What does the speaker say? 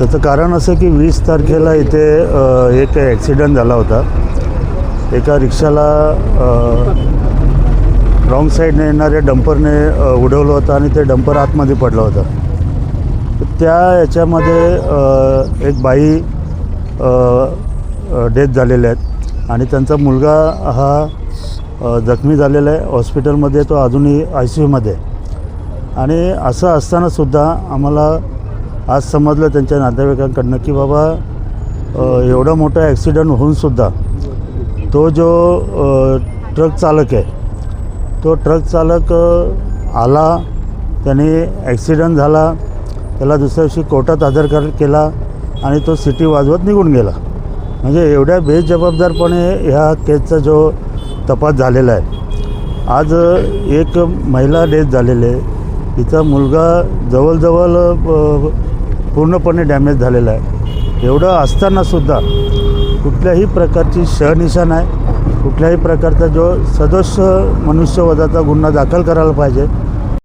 त्याचं कारण असं की वीस तारखेला इथे एक ॲक्सिडेंट झाला होता. एका रिक्षाला रॉंग साईडने येणाऱ्या डंपरने उडवलं होतं आणि ते डंपर आतमध्ये पडलं होतं. त्या याच्यामध्ये एक बाई डेथ झालेल्या आहेत आणि त्यांचा मुलगा हा जखमी झालेला आहे. हॉस्पिटलमध्ये तो अजूनही आय सी यूमध्ये आहे. आणि असं असतानासुद्धा आम्हाला आज समजलं त्यांच्या नातेवाईकांकडनं की बाबा एवढा मोठा ॲक्सिडंट होऊनसुद्धा तो जो ट्रक चालक आहे तो ट्रक चालक आला त्याने ॲक्सिडंट झाला त्याला दुसऱ्या दिवशी कोर्टात हजर कर केला आणि तो सिटी वाजवत निघून गेला. म्हणजे एवढ्या बेजबाबदारपणे ह्या केसचा जो तपास झालेला आहे. आज एक महिला डेथ झालेली आहे. तिचा मुलगा जवळजवळ पूर्णपणे डॅमेज झालेला आहे. एवढं असतानासुद्धा कुठल्याही प्रकारची शहनिशा नाही कुठल्याही प्रकारचा जो सदस्य मनुष्यवधाचा गुन्हा दाखल करायला पाहिजे.